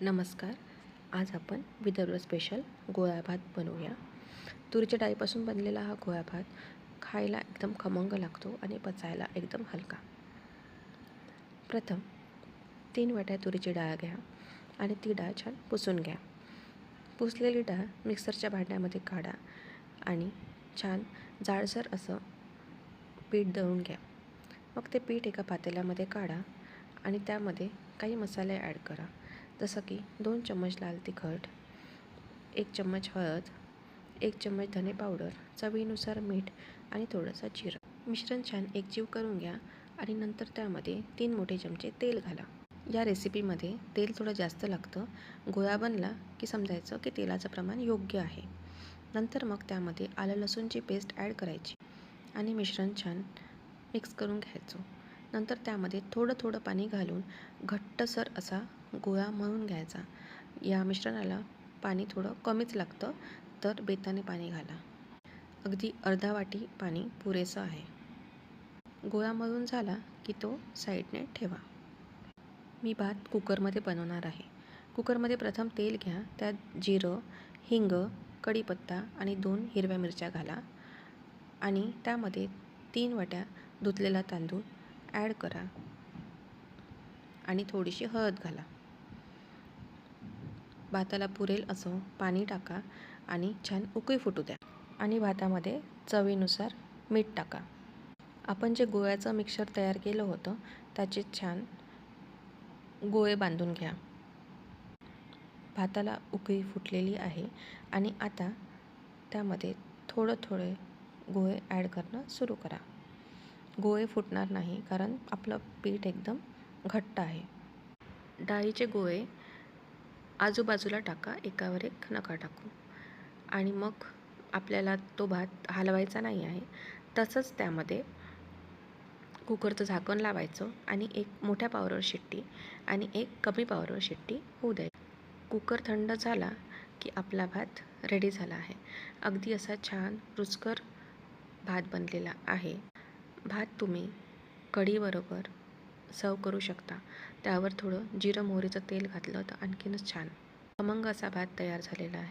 नमस्कार. आज आपण विदर्भ स्पेशल गोळा भात बनवूया. तुरीच्या डाळीपासून बनलेला हा गोळा भात खायला एकदम खमंग लागतो आणि पचायला एकदम हलका. प्रथम तीन वाट्या तुरीची डाळ घ्या आणि ती डाळ छान पुसून घ्या. पुसलेली डाळ मिक्सरच्या भांड्यामध्ये काढा आणि छान जाडसर असं पीठ दळून घ्या. मग ते पीठ एका पातेल्यामध्ये काढा आणि त्यामध्ये काही मसाले ॲड करा. जसं की दोन चम्मच लाल तिखट एक चम्मच हळद एक चम्मच धने पावडर चवीनुसार मीठ आणि थोडंसं जिरं. मिश्रण छान एकजीव करून घ्या आणि नंतर त्यामध्ये तीन मोठे चमचे तेल घाला. या रेसिपीमध्ये तेल थोडं जास्त लागतं गोळा बनला की समजायचं की तेलाचं प्रमाण योग्य आहे. नंतर मग त्यामध्ये आलं लसूणची पेस्ट ॲड करायची आणि मिश्रण छान मिक्स करून घ्यायचं. नंतर त्यामध्ये थोडं थोडं पाणी घालून घट्टसर असा गोळा मळून घ्यायचा. या मिश्रणाला पाणी थोडं कमीच लागतं तर बेताने पाणी घाला. अगदी अर्धा वाटी पाणी पुरेसं आहे. गोळा मळून झाला की तो साईडने ठेवा. मी भात कुकरमध्ये बनवणार आहे. कुकरमध्ये प्रथम तेल घ्या त्यात जिरं हिंग कढीपत्ता आणि दोन हिरव्या मिरच्या घाला आणि त्यामध्ये तीन वाट्या धुतलेला तांदूळ ॲड करा. आणि थोडीशी हळद घाला. भाताला पुरेल असं पाणी टाका आणि छान उकळी फुटू द्या. आणि भातामध्ये चवीनुसार मीठ टाका. आपण जे गोळ्याचं मिक्सर तयार केलं होतं त्याचे छान गोळे बांधून घ्या. भाताला उकळी फुटलेली आहे आणि आता त्यामध्ये थोडं थोडे गोळे ॲड करणं सुरू करा. गोळे फुटणार नाही कारण आपलं पीठ एकदम घट्ट आहे. डाळीचे गोळे आजूबाजूला टाका एकावर एक नका टाकू. आणि मग आपल्याला तो भात हलवायचा नाही आहे तसंच त्यामध्ये कुकरचं झाकण लावायचं आणि एक मोठ्या पावरवर शिट्टी आणि एक कमी पावरवर शिट्टी होऊ द्यायची. कुकर थंड झाला की आपला भात रेडी झाला आहे. अगदी असा छान रुचकर भात बनलेला आहे. भात तुम्ही कढीबरोबर सर्व करू शकता. त्यावर थोडं जिरं मोहरीचं तेल घातलं तर आणखीनच छान. खमंग असा भात तयार झालेला आहे.